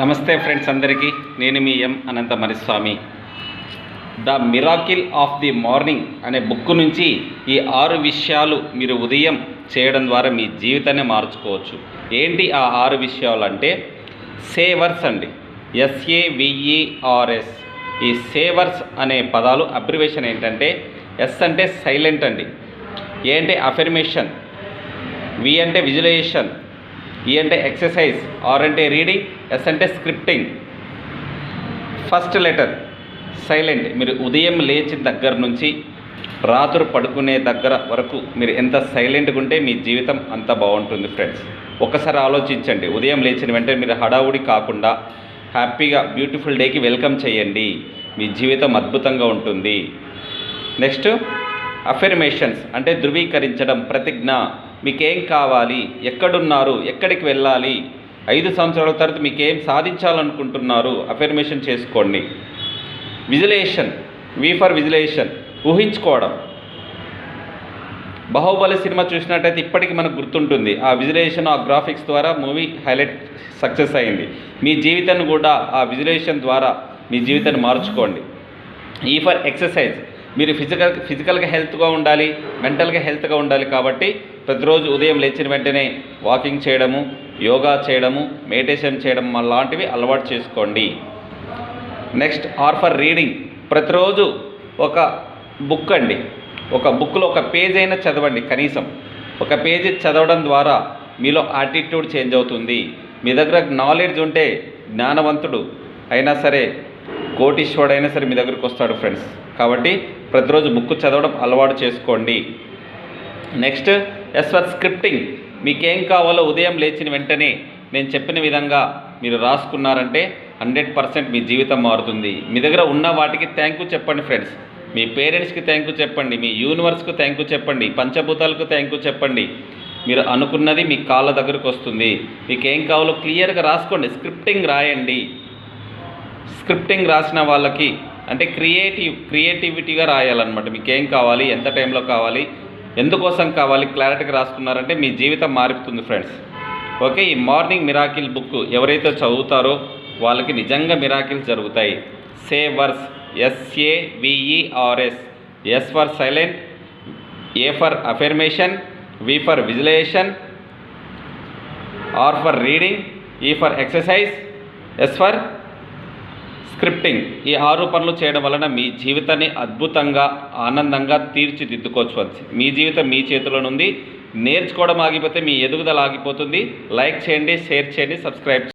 నమస్తే ఫ్రెండ్స్ అందరికీ. నేను మీ M Anantha Mariswamy the miracle of the morning అనే బుక్ నుంచి ఈ ఆరు విషయాలు మీరు ఉదయం చేయడం ద్వారా మీ జీవితాన్ని మార్చుకోవచ్చు. ఏంటి ఆ ఆరు విషయాలు అంటే సేవర్స్ అండి. ఎస్ఏవిఈఆర్ఎస్ ఈ సేవర్స్ అనే పదాలు అబ్రివేషన్ ఏంటంటే ఎస్ అంటే సైలెంట్ అండి. ఏ అంటే అఫర్మేషన్ వి అంటే విజువలైజేషన్. ఈ అంటే ఎక్సర్సైజ్ ఆర్ అంటే రీడింగ్ ఎస్ అంటే స్క్రిప్టింగ్ ఫస్ట్ లెటర్ సైలెంట్ మీరు ఉదయం లేచిన దగ్గర నుంచి రాత్రి పడుకునే దగ్గర వరకు మీరు ఎంత సైలెంట్గా ఉంటే మీ జీవితం అంత బాగుంటుంది ఫ్రెండ్స్ ఒకసారి ఆలోచించండి. ఉదయం లేచిన వెంటనే మీరు హడావుడి కాకుండా హ్యాపీగా బ్యూటిఫుల్ డేకి వెల్కమ్ చేయండి. మీ జీవితం అద్భుతంగా ఉంటుంది. నెక్స్ట్ అఫర్మేషన్స్ అంటే ధృవీకరించడం ప్రతిజ్ఞ మీకేం కావాలి ఎక్కడున్నారు ఎక్కడికి వెళ్ళాలి ఐదు సంవత్సరాల తర్వాత మీకేం సాధించాలనుకుంటున్నారు అఫర్మేషన్ చేసుకోండి. విజిలేషన్ వి ఫర్ విజిలేషన్ ఊహించుకోవడం. బాహుబలి సినిమా చూసినట్టయితే ఇప్పటికీ మనకు గుర్తుంటుంది. ఆ విజులేషన్ ఆ గ్రాఫిక్స్ ద్వారా మూవీ హైలైట్ సక్సెస్ అయింది. మీ జీవితాన్ని కూడా ఆ విజులేషన్ ద్వారా మీ జీవితాన్ని మార్చుకోండి. ఈ ఫర్ ఎక్సర్సైజ్ మీరు ఫిజికల్ ఫిజికల్గా హెల్త్గా ఉండాలి మెంటల్గా హెల్త్గా ఉండాలి కాబట్టి ప్రతిరోజు ఉదయం లేచిన వెంటనే వాకింగ్ చేయడము యోగా చేయడము మెడిటేషన్ చేయడం లాంటివి అలవాటు చేసుకోండి. నెక్స్ట్ ఆర్ ఫర్ రీడింగ్ ప్రతిరోజు ఒక బుక్ అండి. ఒక బుక్లో ఒక పేజ్ అయినా చదవండి కనీసం. ఒక పేజీ చదవడం ద్వారా మీలో యాటిట్యూడ్ చేంజ్ అవుతుంది. మీ దగ్గర నాలెడ్జ్ ఉంటే జ్ఞానవంతుడు అయినా సరే కోటీశ్వరుడైనా సరే మీ దగ్గరికి వస్తాడు ఫ్రెండ్స్ కాబట్టి ప్రతిరోజు బుక్ చదవడం అలవాటు చేసుకోండి. నెక్స్ట్ ఎస్ ఫర్ స్క్రిప్టింగ్ మీకేం కావాలో ఉదయం లేచిన వెంటనే నేను చెప్పిన విధంగా మీరు రాసుకున్నారంటే హండ్రెడ్ పర్సెంట్ మీ జీవితం మారుతుంది. మీ దగ్గర ఉన్న వాటికి థ్యాంక్ యూ చెప్పండి ఫ్రెండ్స్ మీ పేరెంట్స్కి థ్యాంక్ యూ చెప్పండి. మీ యూనివర్స్కి థ్యాంక్ యూ చెప్పండి. పంచభూతాలకు థ్యాంక్ యూ చెప్పండి. మీరు అనుకున్నది మీ కాళ్ళ దగ్గరకు వస్తుంది. మీకు ఏం కావాలో క్లియర్గా రాసుకోండి. స్క్రిప్టింగ్ రాయండి. స్క్రిప్టింగ్ రాసిన వాళ్ళకి అంటే క్రియేటివ్ క్రియేటివిటీగా రాయాలన్నమాట. మీకు ఏం కావాలి ఎంత టైంలో కావాలి ఎందుకోసం కావాలి క్లారిటీగా రాసుకున్నారంటే మీ జీవితం మారుతుంది ఫ్రెండ్స్. ఓకే ఈ మార్నింగ్ మిరాకిల్ బుక్ ఎవరైతే చదువుతారో వాళ్ళకి నిజంగా మిరాకిల్స్ జరుగుతాయి. SAVERS S A V E R S S for silent A for affirmation V for visualisation R for reading E for exercise S for scripting ఈ ఆరు పనులు చేయడం వలన మీ జీవితాన్ని అద్భుతంగా ఆనందంగా తీర్చిదిద్దుకోవచ్చు మీ జీవితం మీ చేతిలో నుండి నేర్చుకోవడం ఆగిపోతే మీ ఎదుగుదల ఆగిపోతుంది. లైక్ చేయండి షేర్ చేయండి సబ్స్క్రైబ్